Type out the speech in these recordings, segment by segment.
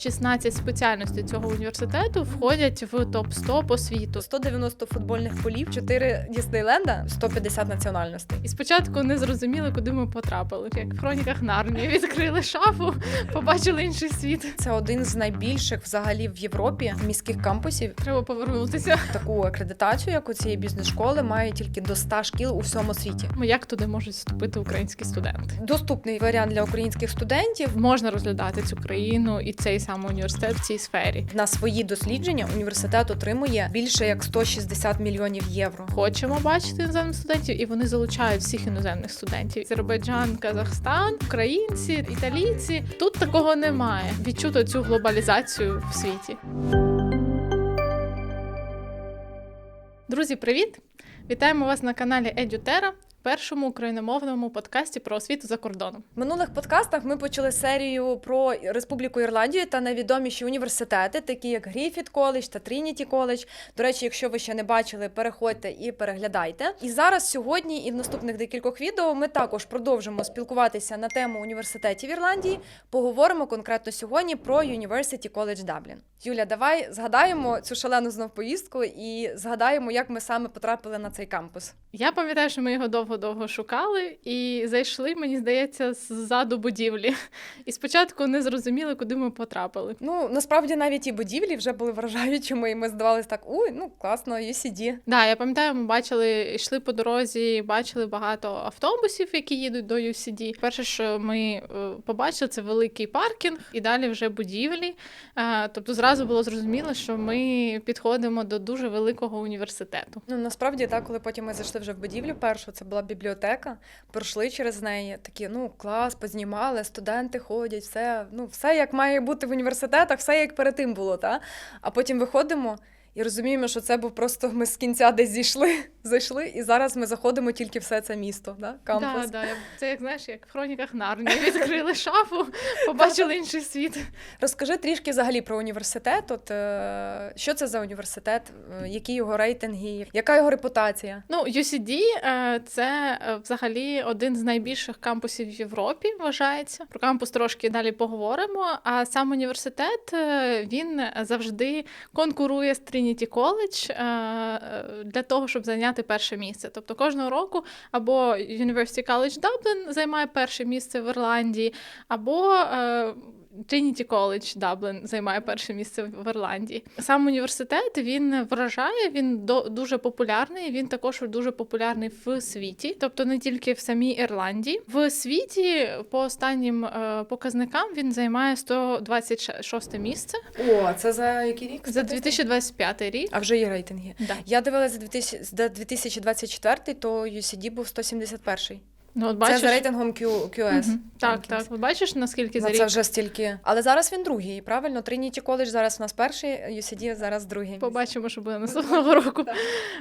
16 спеціальностей цього університету входять в топ 100 по світу. 190 футбольних полів, 4 Діснейленда, 150 національностей. І спочатку не зрозуміли, куди ми потрапили. Як в хроніках Нарнії відкрили шафу, побачили інший світ. Це один з найбільших взагалі в Європі міських кампусів. Треба повернутися. Таку акредитацію, як у цієї бізнес-школи, має тільки до 100 шкіл у всьому світі. Як туди можуть вступити українські студенти? Доступний варіант для українських студентів. Можна розглядати цю країну і цей саме університет в цій сфері. На свої дослідження університет отримує більше як 160 мільйонів євро. Хочемо бачити іноземних студентів, і вони залучають всіх іноземних студентів. Азербайджан, Казахстан, українці, італійці. Тут такого немає. Відчуто цю глобалізацію в світі. Друзі, привіт! Вітаємо вас на каналі Едютера, першому україномовному подкасті про освіту за кордоном. В минулих подкастах ми почали серію про Республіку Ірландію та найвідоміші університети, такі як Гріфіт коледж та Трініті коледж. До речі, якщо ви ще не бачили, переходьте і переглядайте. І зараз, сьогодні і в наступних декількох відео ми також продовжимо спілкуватися на тему університетів Ірландії. Поговоримо конкретно сьогодні про University College Dublin. Юля, давай згадаємо цю шалену знов поїздку і згадаємо, як ми саме потрапили на цей кампус. Я пам'ятаю, що ми його довго-довго шукали і зайшли, мені здається, ззаду будівлі. І спочатку не зрозуміли, куди ми потрапили. Ну насправді навіть і будівлі вже були вражаючими, і ми здавалися так, ой, ну класно, UCD. Да, я пам'ятаю, ми бачили, йшли по дорозі, бачили багато автобусів, які їдуть до UCD. Перше, що ми е, побачили, це великий паркінг, і далі вже будівлі. Е, Тобто, зразу було зрозуміло, що ми підходимо до дуже великого університету. Ну насправді так, коли потім ми зайшли вже в будівлю першу, це була бібліотека, пройшли через неї. Такі, ну клас, познімали, студенти ходять, все, ну все як має бути в університетах, все як перед тим було, та? А потім виходимо. І розуміємо, що це був просто ми з кінця десь зійшли, зайшли, і зараз ми заходимо тільки все це місто, да? кампус. Да, да, це як знаєш, як в хроніках Нарнії. Відкрили шафу, побачили інший світ. Розкажи трішки взагалі про університет. От е, що це за університет, е, які його рейтинги, яка його репутація? Ну, UCD е, це взагалі один з найбільших кампусів в Європі, вважається. Про кампус трошки далі поговоримо. А сам університет він завжди конкурує з Е, е, для того, щоб зайняти перше місце. Тобто кожного року або University College Dublin займає перше місце в Ірландії, або Trinity College Dublin займає перше місце в Ірландії. Сам університет він вражає, він до, дуже популярний. Він також дуже популярний в світі, тобто не тільки в самій Ірландії. В світі по останнім е, показникам він займає 126 місце О, це за який рік? за 2025 рік. А вже є рейтинги. Да. Я дивилася за 2000 за 2024, то UCD був 171. Ну, от Це бачиш, за рейтингом Q, QS. Мгм. так, так. Ви бачиш, наскільки за Ну, рік це вже стільки. Але зараз він другий, правильно? Trinity College зараз у нас перший, UCD зараз другий. Побачимо, що буде наступного року.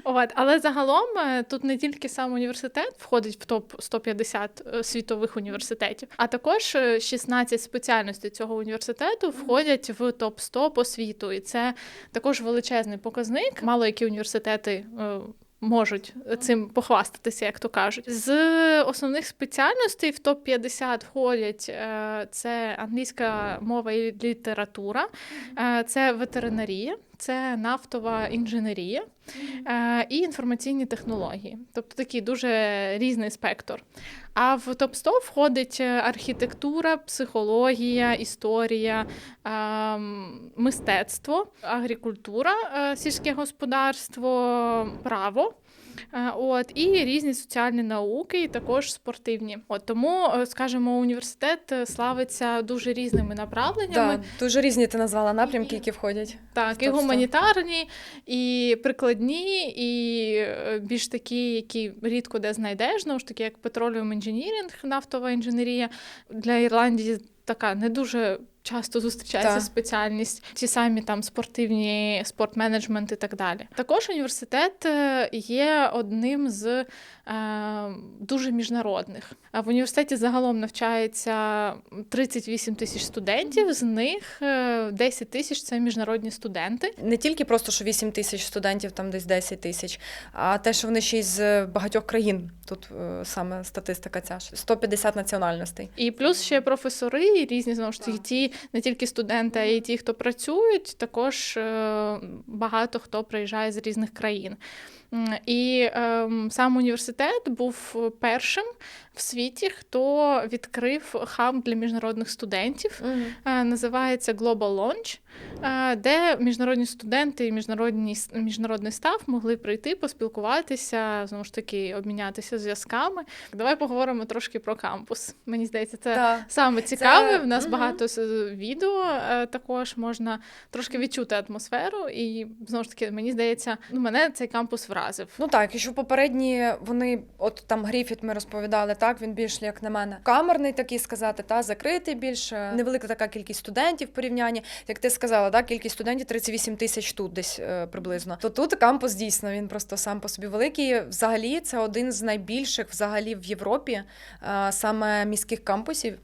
От, але загалом е, тут не тільки сам університет входить в топ 150 е, світових університетів, а також е, 16 спеціальностей цього університету входять в топ 100 по світу. І це також величезний показник. Мало які університети. Можуть цим похвастатися, як то кажуть. З основних спеціальностей в топ 50 входять е, це англійська мова і література, е, це ветеринарія, це нафтова інженерія е, і інформаційні технології. Тобто такий дуже різний спектр. А в топ 100 входить е, архітектура, психологія, історія, ем, мистецтво, агрікультура, е, сільське господарство, право. Е, От і різні соціальні науки, і також спортивні. От тому, е, скажімо, університет е, славиться дуже різними направленнями. Да, дуже різні ти назвала напрямки, які входять. Так, і гуманітарні, і прикладні, і більш такі, які рідко де знайдеш, знову ж таки, як petroleum engineering, нафтова інженерія для Ірландії така не дуже. Часто зустрічається Так. спеціальність, ті самі там спортивні спортменеджмент і так далі. Також університет е, є одним з е, дуже міжнародних. А в університеті загалом навчається 38 тисяч студентів, з них е, 10 тисяч це міжнародні студенти. Не тільки просто, що 8 тисяч студентів, там десь 10 тисяч, а те, що вони ще й з багатьох країн. Тут е, саме статистика ця ж. 150 національностей. І плюс ще професори, і різні знову ж таки ті не тільки студенти, а й ті, хто працюють, також е, багато хто приїжджає з різних країн. І ем, сам університет був першим в світі, хто відкрив хаб для міжнародних студентів. Е, Називається Global Launch, е, де міжнародні студенти і міжнародні міжнародний став могли прийти, поспілкуватися, знову ж таки, обмінятися зв'язками. Давай поговоримо трошки про кампус. Мені здається, це Так. саме цікаве. В нас мгм. багато відео е, також можна трошки відчути атмосферу. І знову ж таки, мені здається, ну мене цей кампус вразив. Ну так, якщо попередні вони, от там Гріфіт ми розповідали, так він більш як на мене камерний такий сказати, та закритий більш е, невелика така кількість студентів в порівнянні. Як ти сказала, так, кількість студентів 38 тисяч тут десь е, приблизно. То тут кампус дійсно він просто сам по собі великий. Взагалі, це один з найбільших взагалі в Європі, е, саме міських кампусів.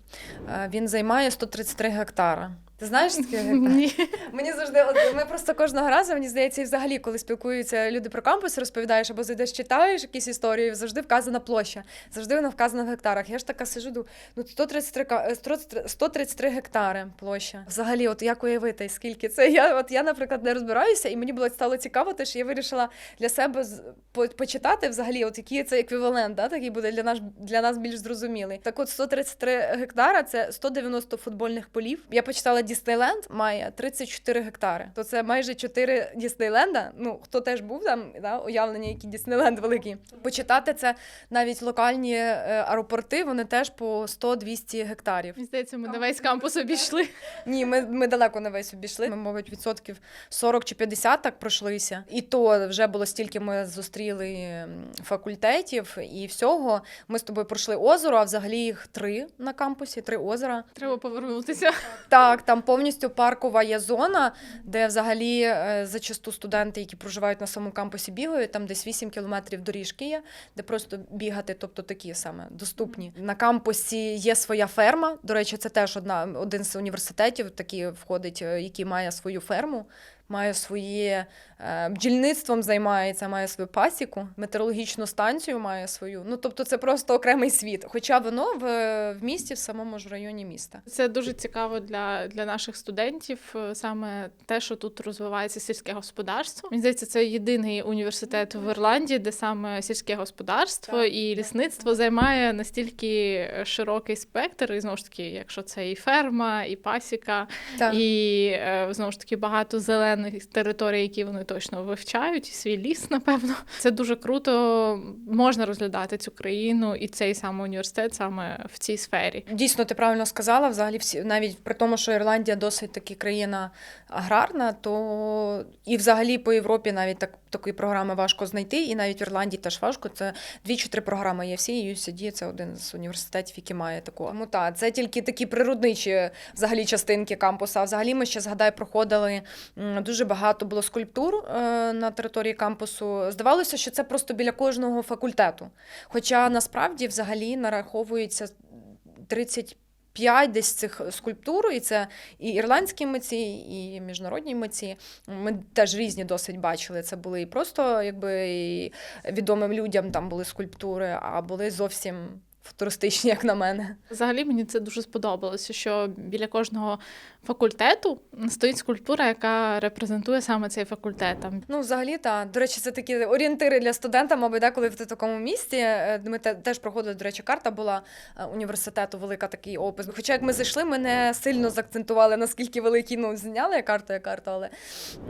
Е, він займає 133 гектара. Ти знаєш гектар? Ні. Мені завжди от ми просто кожного разу, мені здається, і взагалі, коли спілкуються люди про кампус, розповідаєш або зайдеш, читаєш якісь історії, завжди вказана площа, завжди вона вказана в гектарах. Я ж така сижу, думаю, ну 133, ка- е, 133 133 гектари площа. Взагалі, от як уявити, скільки це? Я от я, наприклад, не розбираюся, і мені було стало цікаво, те, що я вирішила для себе почитати взагалі, от який це еквівалент, да, такий буде для нас для нас більш зрозумілий. Так, от 133 гектара це 190 футбольних полів. Я почитала Діснейленд має 34 гектари. То це майже 4 Діснейленда. Ну хто теж був там, да, уявлення, які Діснейленд великий. Почитати це навіть локальні е, аеропорти, вони теж по 100-200 гектарів. Мені здається, ми на весь кампус обійшли. Ні, ми, ми далеко не весь обійшли. Ми, мабуть, відсотків 40 чи 50 так пройшлися. І то вже було стільки ми зустріли факультетів і всього. Ми з тобою пройшли озеро, а взагалі їх три на кампусі, три озера. Треба повернутися. Так, там повністю паркова є зона, де взагалі е, зачасту студенти, які проживають на самому кампусі, бігають. Там десь 8 кілометрів доріжки є, де просто бігати, тобто такі саме доступні. На кампусі є своя ферма. До речі, це теж одна один з університетів, такий входить, е, який має свою ферму. Має своє е, бджільництвом займається, має свою пасіку, метеорологічну станцію має свою. Ну тобто це просто окремий світ. Хоча воно в, в місті, в самому ж районі міста. Це дуже цікаво для, для наших студентів, е, саме те, що тут розвивається сільське господарство. Мені здається, це єдиний університет в Ірландії, де саме сільське господарство Так, і лісництво займає настільки широкий спектр, і знову ж таки, якщо це і ферма, і пасіка, Так. і е, знову ж таки багато зелених територій, які вони точно вивчають, і свій ліс, напевно. Це дуже круто. Можна розглядати цю країну і цей саме університет саме в цій сфері. Дійсно, ти правильно сказала. Взагалі, всі навіть при тому, що Ірландія досить таки країна аграрна, то і взагалі по Європі навіть так такої програми важко знайти, і навіть в Ірландії теж важко. Це дві чи три програми є всі. І UCD – це один з університетів, який має таку. Тому так, це тільки такі природничі взагалі частинки кампуса. Взагалі ми ще згадай, проходили дуже багато було скульптур е, на території кампусу. Здавалося, що це просто біля кожного факультету. Хоча насправді взагалі нараховується 35 десь цих скульптур, і це і ірландські митці, і міжнародні митці. Ми теж різні досить бачили. Це були і просто якби і відомим людям там були скульптури, а були зовсім футуристичні, як на мене. Взагалі мені це дуже сподобалося, що біля кожного факультету стоїть скульптура, яка репрезентує саме цей факультет. Ну, взагалі, так. До речі, це такі орієнтири для студента, мабуть, да, коли в такому місті. Е, Ми теж проходили, до речі, карта була е, університету, велика такий опис. Хоча як ми зайшли, ми не сильно заакцентували, наскільки великі, ну, зняли карту, як карту, але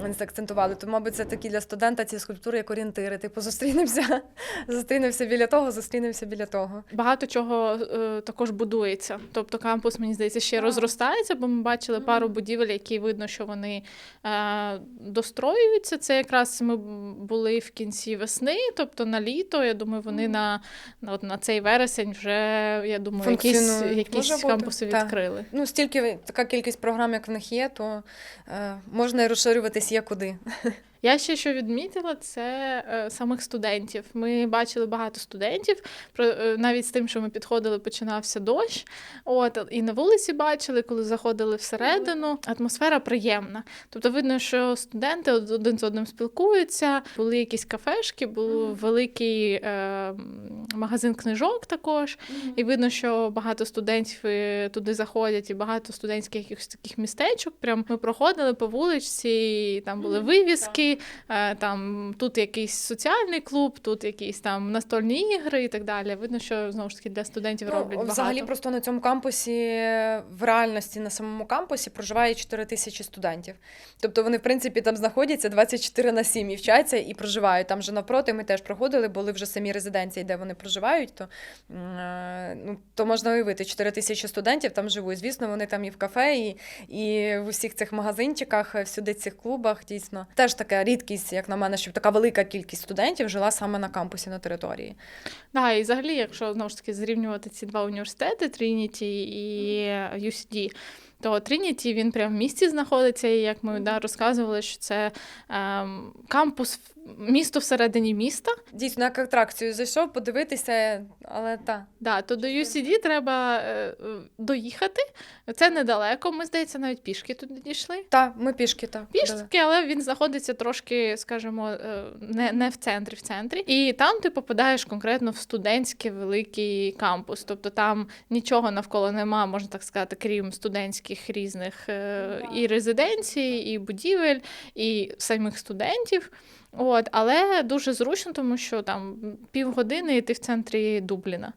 не заакцентували. То, мабуть, це такі для студента ці скульптури як орієнтири. Типу, зустрінемося, зустрінемося біля того, зустрінемося біля того. багато чого е, також будується. Тобто кампус, мені здається, ще розростається, бо ми бачили пару будівель, які видно, що вони е, достроюються. Це якраз ми були в кінці весни, тобто на літо. Я думаю, вони на, на, от, на цей вересень вже я думаю, якісь, якісь Може бути, кампуси так. відкрили. Ну, стільки така кількість програм, як в них є, то е, можна розширюватись є куди. Я ще що відмітила, це е, самих студентів. Ми бачили багато студентів. Про е, навіть з тим, що ми підходили, починався дощ. От і на вулиці бачили, коли заходили всередину. Атмосфера приємна. Тобто, видно, що студенти од- один з одним спілкуються. Були якісь кафешки, був великий е, магазин книжок також. І видно, що багато студентів е, туди заходять, і багато студентських якихось таких містечок. Прям ми проходили по вуличці, і там були вивіски, е, там тут якийсь соціальний клуб, тут якісь там настольні ігри і так далі. Видно, що знову ж таки для студентів роблять Ну, взагалі просто на цьому кампусі в реальності на самому кампусі проживає 4 тисячі студентів. Тобто вони, в принципі, там знаходяться 24 на 7 і вчаться і проживають. Там же навпроти ми теж проходили, були вже самі резиденції, де вони проживають. То, е, ну, то можна уявити, 4 тисячі студентів там живуть. Звісно, вони там і в кафе, і, і в усіх цих магазинчиках, всюди цих клубах. Дійсно, теж така рідкість, як на мене, щоб така велика кількість студентів жила саме на кампусі на території. Да, і взагалі, якщо знову ж таки зрівнювати ці два університети, Трініті і UCD, то Трініті він прямо в місті знаходиться, і як ми да, розказували, що це ем, кампус, місто всередині міста. Дійсно, як атракцію зайшов подивитися, але так. Да, то до UCD треба е, е, доїхати. Це недалеко. Ми, здається, навіть пішки туди дійшли. Так, ми пішки так. Пішки, але він знаходиться трошки, скажімо, е, не, не в центрі, в центрі. І там ти попадаєш конкретно в студентський великий кампус. Тобто там нічого навколо нема, можна так сказати, крім студентських різних е, і резиденцій, і будівель, і самих студентів. От, але дуже зручно, тому що там півгодини і ти в центрі Дубліна.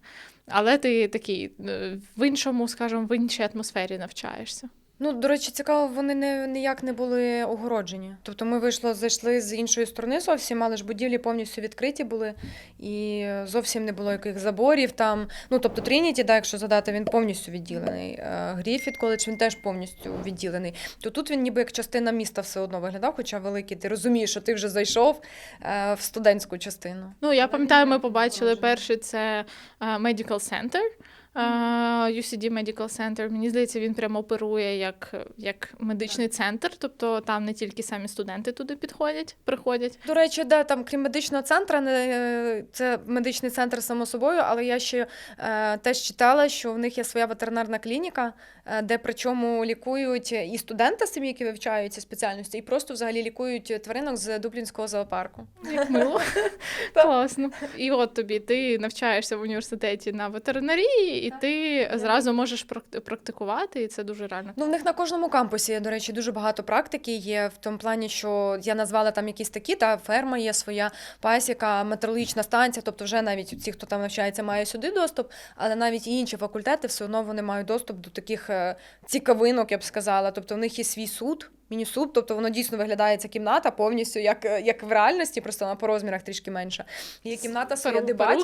Але ти такий е, в іншому, скажімо, в іншій атмосфері навчаєшся. Ну, до речі, цікаво, вони не, ніяк не були огороджені. Тобто ми вийшло, зайшли з іншої сторони зовсім, але ж будівлі повністю відкриті були, і зовсім не було яких заборів там. Ну, тобто Трініті, да, якщо задати, він повністю відділений. Е, Гріфіт коледж він теж повністю відділений. То тут він ніби як частина міста все одно виглядав, хоча великий, ти розумієш, що ти вже зайшов е, в студентську частину. Ну, я пам'ятаю, ми побачили перший це е, Medical Center. UCD Medical Center. Мені здається, він прямо оперує як, як медичний центр, тобто там не тільки самі студенти туди підходять, приходять. До речі, да, там крім медичного центру, не, е, це медичний центр само собою, але я ще е, теж читала, що в них є своя ветеринарна клініка, е, де причому лікують і студенти самі, які вивчають ці спеціальності, і просто взагалі лікують тваринок з Дублінського зоопарку. Як мило. Класно. І от тобі ти навчаєшся в університеті на ветеринарії, і ти зразу можеш практикувати, і це дуже реально. Ну, в них на кожному кампусі, до речі, дуже багато практики є в тому плані, що я назвала там якісь такі, та ферма є своя пасіка, метеорологічна станція, тобто вже навіть ті, хто там навчається, має сюди доступ, але навіть і інші факультети все одно вони мають доступ до таких е, цікавинок, я б сказала. Тобто в них є свій суд. Міні-суд, тобто воно дійсно виглядає ця кімната повністю як, е, як в реальності, просто вона по розмірах трішки менша. Є кімната своя дебатів.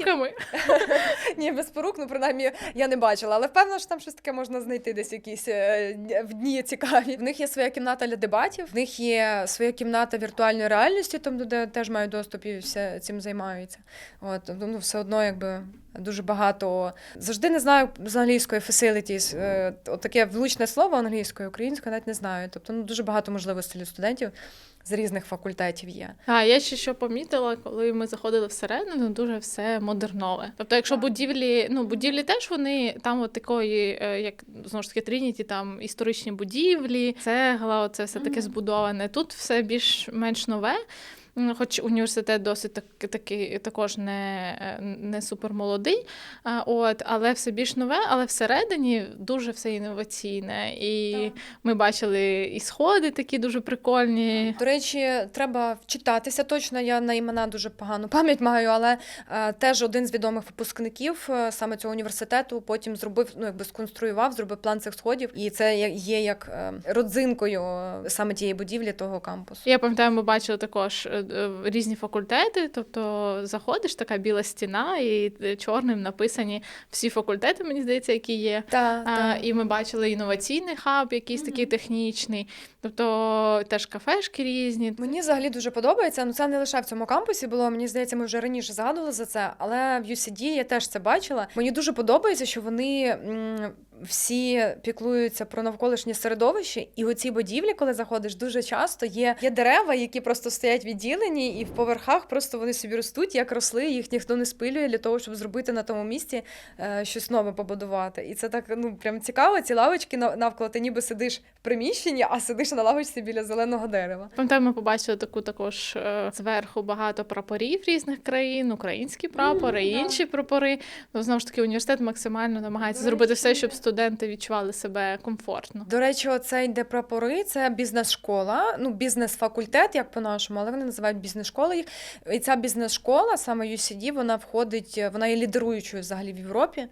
Ні, без порук, ну принаймні я не бачила, але впевнена, що там щось таке можна знайти десь якісь е, в дні цікаві. В них є своя кімната для дебатів, в них є своя кімната віртуальної реальності, там де теж мають доступ і все цим займаються. От тобто, ну все одно, якби. Дуже багато завжди не знаю з англійської facilities, е, от таке влучне слово англійською, українською навіть не знаю. Тобто ну дуже багато можливостей для студентів з різних факультетів є. А я ще що помітила, коли ми заходили всередину, дуже все модернове. Тобто, якщо будівлі, ну будівлі теж вони там от такої, е, як знову ж таки Трініті, там історичні будівлі, цегла, це все таке збудоване. Тут все більш-менш нове. Хоч університет досить так, такий також не, е, не супермолодий, от, але все більш нове, але всередині дуже все інноваційне. І ми бачили і сходи такі дуже прикольні. До речі, треба вчитатися точно. Я на імена дуже погану пам'ять маю, але е, теж один з відомих випускників е, саме цього університету потім зробив, ну якби сконструював, зробив план цих сходів, і це є- як е, родзинкою е, саме тієї будівлі того кампусу. Я пам'ятаю, ми бачили також е, е, різні факультети. Тобто заходиш, така біла стіна, і е, чорним написані всі факультети, мені здається, які є. Та, А, та. і ми бачили інноваційний хаб, якийсь такий технічний, тобто теж кафешки різні. Мені взагалі дуже подобається. Ну це не лише в цьому кампусі було. Мені здається, ми вже раніше згадували за це, але в UCD я теж це бачила. Мені дуже подобається, що вони всі піклуються про навколишнє середовище, і оці будівлі, коли заходиш, дуже часто є, є дерева, які просто стоять відділені, і в поверхах просто вони собі ростуть, як росли, їх ніхто не спилює для того, щоб зробити на тому місці е, щось нове побудувати. І це так ну прям цікаво. Ці лавочки навколо ти ніби сидиш в приміщенні, а сидиш на лавочці біля зеленого дерева. Пам'ятаю, ми побачили таку також е, зверху багато прапорів різних країн, українські прапори, і Мгм, да. інші прапори. Ну, знову ж таки, університет максимально намагається зробити все, щоб студенти відчували себе комфортно. До речі, оце йде прапори, це бізнес-школа, ну бізнес-факультет, як по-нашому, але вони називають бізнес-школа їх. І ця бізнес-школа, саме UCD, вона входить, вона є лідеруючою взагалі в Європі.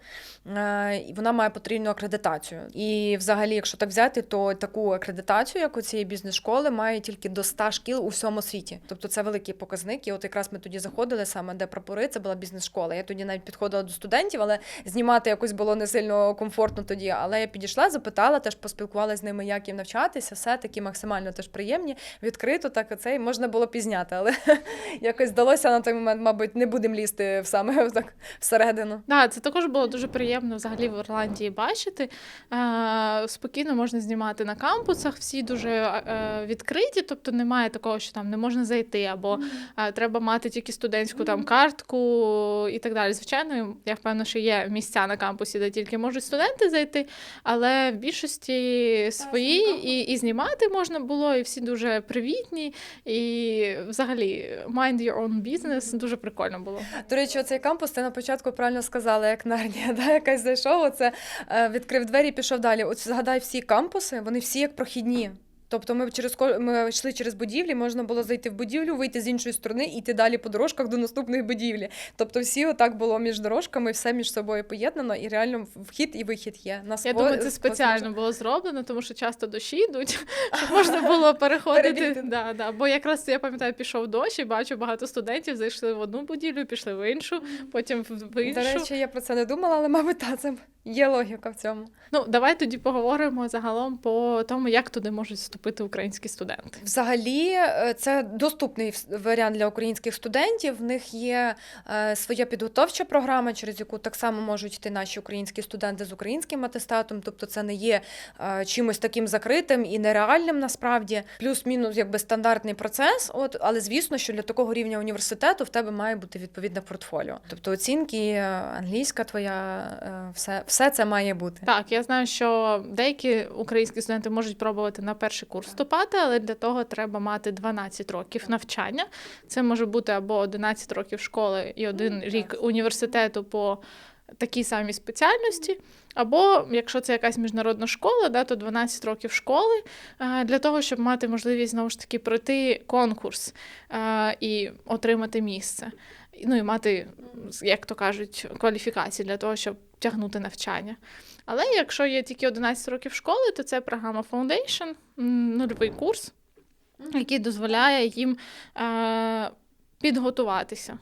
е, І вона має потрібну акредитацію. І взагалі, якщо так взяти, то таку акредитацію, як у цієї бізнес-школи, має тільки до 100 шкіл у всьому світі. Тобто це великий показник. І от якраз ми тоді заходили саме, де прапори, це була бізнес-школа. Я тоді навіть підходила до студентів, але знімати якось було не сильно комфортно тоді. Але я підійшла, запитала, теж поспілкувалася з ними, як їм навчатися. Все таки максимально теж приємні, відкрито, так оце і можна було пізняти. Але якось здалося на той момент, мабуть, не будемо лізти в саме так всередину. Да, це також було дуже приємно взагалі в Ірландії бачити. Е, спокійно можна знімати на кампусах, всі дуже е, відкриті, тобто немає такого, що там не можна зайти, або е, треба мати тільки студентську там картку і так далі. Звичайно, я впевнена, що є місця на кампусі, де тільки можуть студенти зайти, але в більшості свої і, і знімати можна було, і всі дуже привітні. І взагалі mind your own business дуже прикольно було. До речі, оцей кампус ти на початку правильно сказала, як Нарнія, да, якась зайшов, оце е, відкрив двері і пішов далі. От згадай всі кампуси, вони всі як прохідні. Тобто ми через ми йшли через будівлі, можна було зайти в будівлю, вийти з іншої сторони і йти далі по дорожках до наступної будівлі. Тобто всі отак було між дорожками, все між собою поєднано, і реально вхід і вихід є. Нас Я думаю, це спеціально було зроблено, тому що часто дощі йдуть, щоб можна було переходити. Да, да. Бо якраз я пам'ятаю, пішов дощ і бачу багато студентів зайшли в одну будівлю, пішли в іншу, потім в в іншу. До речі, я про це не думала, але мабуть, та це є логіка в цьому. Ну давай тоді поговоримо загалом по тому, як туди можуть вступити українські студенти. Взагалі, е, це доступний варіант для українських студентів. В них є е, своя підготовча програма, через яку так само можуть йти наші українські студенти з українським атестатом. Тобто, це не є е, чимось таким закритим і нереальним насправді. Плюс-мінус, якби стандартний процес. От, але звісно, що для такого рівня університету в тебе має бути відповідне портфоліо. Тобто оцінки, англійська твоя, е, все, все це має бути. Так, я знаю, що деякі українські студенти можуть пробувати на перший курс вступати, але для того треба мати 12 років навчання. Це може бути або 11 років школи і один рік університету по такій самій спеціальності. Або якщо це якась міжнародна школа, да, то 12 років школи е, для того, щоб мати можливість знову ж таки пройти конкурс е, і отримати місце. Ну і мати, як то кажуть, кваліфікації для того, щоб тягнути навчання. Але якщо є тільки 11 років школи, то це програма Foundation, нульовий курс, який дозволяє їм е, підготуватися.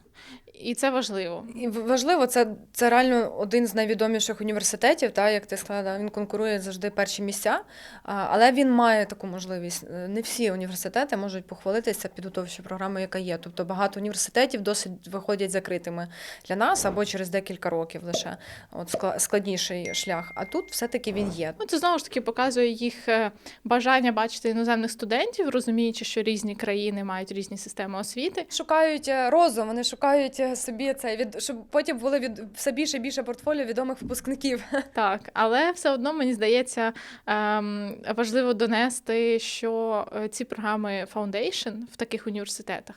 І це важливо. І важливо, це, це реально один з найвідоміших університетів, та, як ти сказала, він конкурує завжди перші місця, але він має таку можливість. Е, Не всі університети можуть похвалитися підготовчою програмою, яка є. Тобто багато університетів досить виходять закритими для нас або через декілька років лише от скла- складніший шлях. А тут все-таки він є. Ну, це знову ж таки показує їх е, бажання бачити іноземних студентів, розуміючи, що різні країни мають різні системи освіти. Шукають е, розум, вони шукають собі це від щоб потім були від все більше і більше портфоліо відомих випускників. Так, але все одно мені здається ем, важливо донести, що е, ці програми Foundation в таких університетах.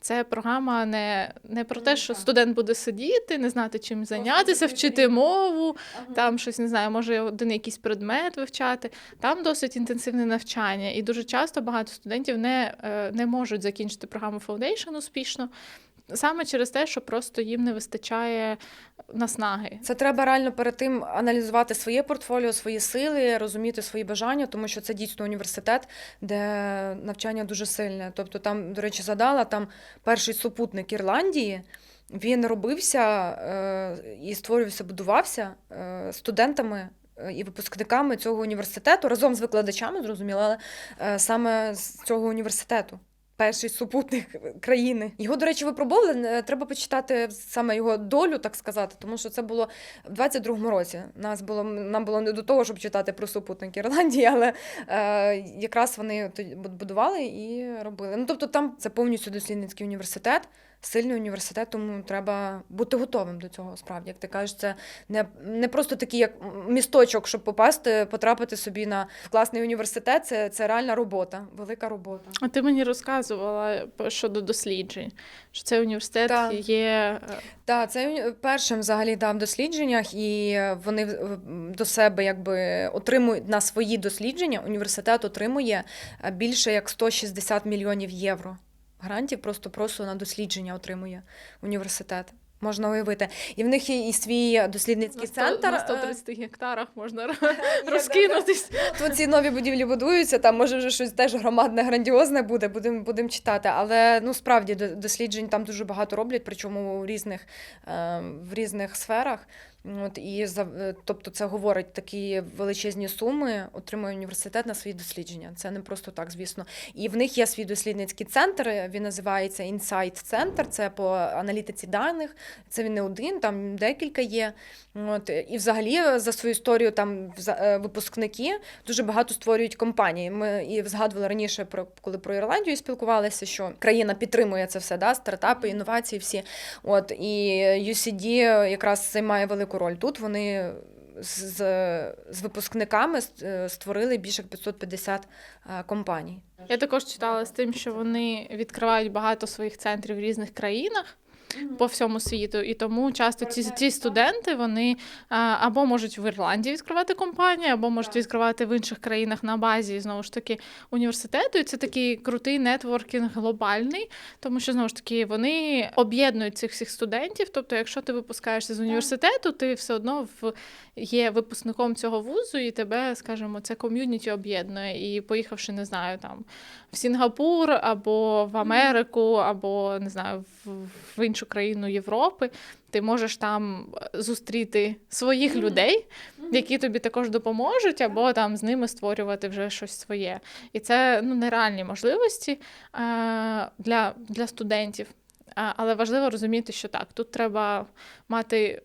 Це програма не, не про те, що студент буде сидіти, не знати чим зайнятися, вчити мову, там щось не знаю, може один якийсь предмет вивчати. Там досить інтенсивне навчання, і дуже часто багато студентів не, е, не можуть закінчити програму Foundation успішно. Саме через те, що просто їм не вистачає наснаги. Це треба реально перед тим аналізувати своє портфоліо, свої сили, розуміти свої бажання, тому що це дійсно університет, де навчання дуже сильне. Тобто, там, до речі, задала там перший супутник Ірландії. Він робився е, і створювався, будувався е, студентами е, і випускниками цього університету разом з викладачами, зрозуміло, але саме з цього університету. Перший супутник країни. Його, до речі, випробовували. Е, Треба почитати саме його долю, так сказати, тому що це було в 22-му році. Нас було нам було не до того, щоб читати про супутник Ірландії, але е, якраз вони будували і робили. Ну тобто, там це повністю дослідницький університет. Сильний університет, тому треба бути готовим до цього. Справді, як ти кажеш, це не, не просто такий як місточок, щоб попасти, потрапити собі на класний університет. Це, це реальна робота, велика робота. А ти мені розказувала щодо досліджень, що цей університет Так. є. е, Так, це першим взагалі дав в дослідженнях, і вони до себе якби отримують на свої дослідження. Університет отримує е, більше як 160 мільйонів євро. Грантів просто просто на дослідження отримує університет. Можна уявити. І в них є і свій дослідницький На, сто- центр. на е, 130 гектарах можна розкинутись. От ці нові будівлі будуються, там може вже щось теж громадне, грандіозне буде, будемо будем читати. Але ну справді досліджень там дуже багато роблять, причому у різних, е, в різних сферах. От, і за, е, тобто це говорить такі величезні суми, отримує університет на свої дослідження. Це не просто так, звісно. І в них є свій дослідницький центр. Він називається Insight Center. Це по аналітиці даних. Це він не один, там декілька є. От і взагалі за свою історію там е, випускники дуже багато створюють компанії. Ми і згадували раніше про коли про Ірландію спілкувалися, що країна підтримує це все, да, стартапи, інновації всі. От і UCD якраз займає велику роль. Тут вони з, з- випускниками е, створили більше як 550 е, компаній. Я також читала з тим, що вони відкривають багато своїх центрів в різних країнах. По всьому світу, і тому часто ці, ці студенти вони або можуть в Ірландії відкривати компанії, або можуть відкривати в інших країнах на базі знову ж таки університету. І це такий крутий нетворкінг глобальний, тому що знову ж таки вони об'єднують цих всіх студентів. Тобто, якщо ти випускаєшся з університету, ти все одно в є випускником цього вузу, і тебе, скажімо, це ком'юніті об'єднує. І поїхавши, не знаю, там в Сінгапур або в Америку, або не знаю, в, в іншу країну Європи, ти можеш там зустріти своїх людей, які тобі також допоможуть, або там з ними створювати вже щось своє. І це ну, нереальні можливості е, для, для студентів. Але важливо розуміти, що так, тут треба мати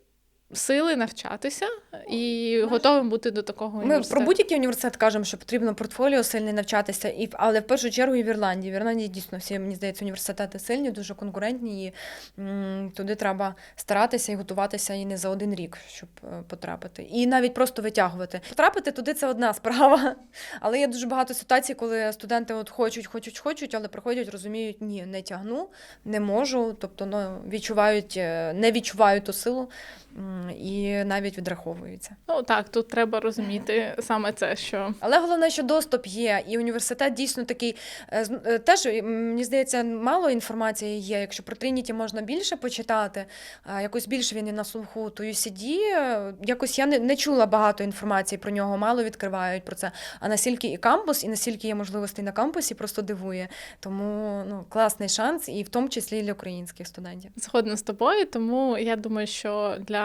сили навчатися і готовим бути до такого Ми про будь-який університет кажемо, що потрібно портфоліо сильне навчатися, і але в першу чергу і в Ірландії. В Ірландії дійсно всі мені здається університети сильні, дуже конкурентні, і м, туди треба старатися і готуватися і не за один рік, щоб е, потрапити. І навіть просто витягувати. Потрапити туди це одна справа. Але є дуже багато ситуацій, коли студенти от хочуть, хочуть, хочуть, але приходять, розуміють, ні, не тягну, не можу. Тобто ну, відчувають, е, не відчувають ту силу і навіть відраховуються. Ну так, тут треба розуміти саме це, що Але головне, що доступ є, і університет дійсно такий е, е, теж мені здається, мало інформації є. Якщо про Трініті можна більше почитати, якось більше він і на слуху, то UCD, е, якось я не, не чула багато інформації про нього, мало відкривають про це. А настільки і кампус, і настільки є можливостей на кампусі, просто дивує. Тому ну класний шанс, і в тому числі для українських студентів. згодна з тобою. Тому я думаю, що для,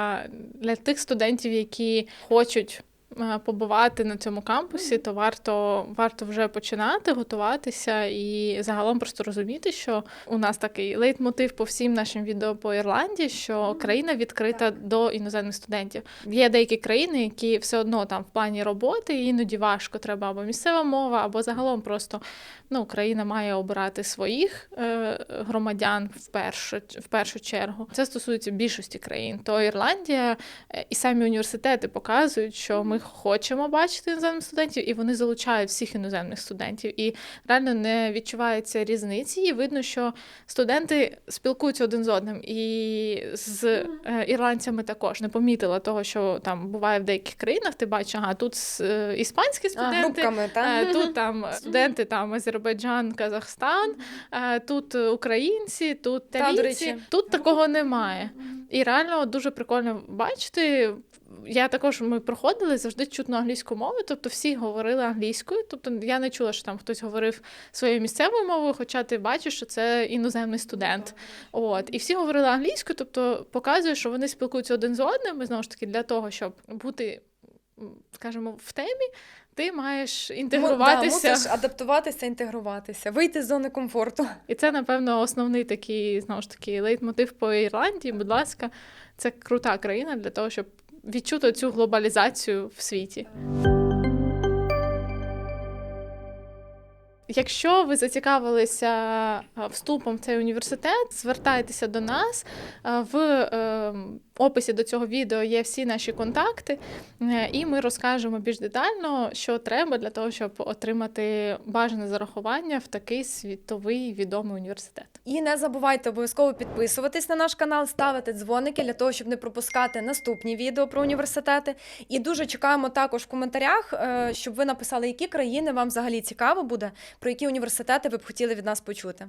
для тих студентів, які хочуть. Е, Побувати на цьому кампусі, то варто варто вже починати готуватися і загалом просто розуміти, що у нас такий лейтмотив по всім нашим відео по Ірландії, що країна відкрита до іноземних студентів. Є деякі країни, які все одно там в плані роботи іноді важко треба або місцева мова, або загалом просто ну, країна має обирати своїх е, громадян в першу, в першу чергу. Це стосується більшості країн. То Ірландія е, і самі університети показують, що ми хочемо бачити іноземних студентів, і вони залучають всіх іноземних студентів. І реально не відчувається різниці. І видно, що студенти спілкуються один з одним. І з е, ірландцями також не помітила того, що там буває в деяких країнах. Ти бачиш, ага, тут е, іспанські А, студенти. групками, так? Е, Тут там студенти там Азербайджан, Казахстан, тут українці, тут талійці. речі. Тут такого немає. І реально дуже прикольно бачити. Я також ми проходили завжди чутно англійську мову, тобто всі говорили англійською. Тобто я не чула, що там хтось говорив своєю місцевою мовою, хоча ти бачиш, що це іноземний студент. От і всі говорили англійською, тобто показує, що вони спілкуються один з одним. І знову ж таки для того, щоб бути скажімо, в темі, ти маєш інтегруватися. Да, мусиш адаптуватися, інтегруватися, вийти з зони комфорту. І це, напевно, основний такий знову ж таки лейтмотив по Ірландії. Будь ласка, це крута країна для того, щоб відчути цю глобалізацію в світі. Якщо ви зацікавилися вступом в цей університет, звертайтеся до нас. В е, описі до цього відео є всі наші контакти, е, і ми розкажемо більш детально, що треба для того, щоб отримати бажане зарахування в такий світовий відомий університет. І не забувайте обов'язково підписуватись на наш канал, ставити дзвоники для того, щоб не пропускати наступні відео про університети. І дуже чекаємо також в коментарях, е, щоб ви написали, які країни вам взагалі цікаво буде, про які університети ви б хотіли від нас почути.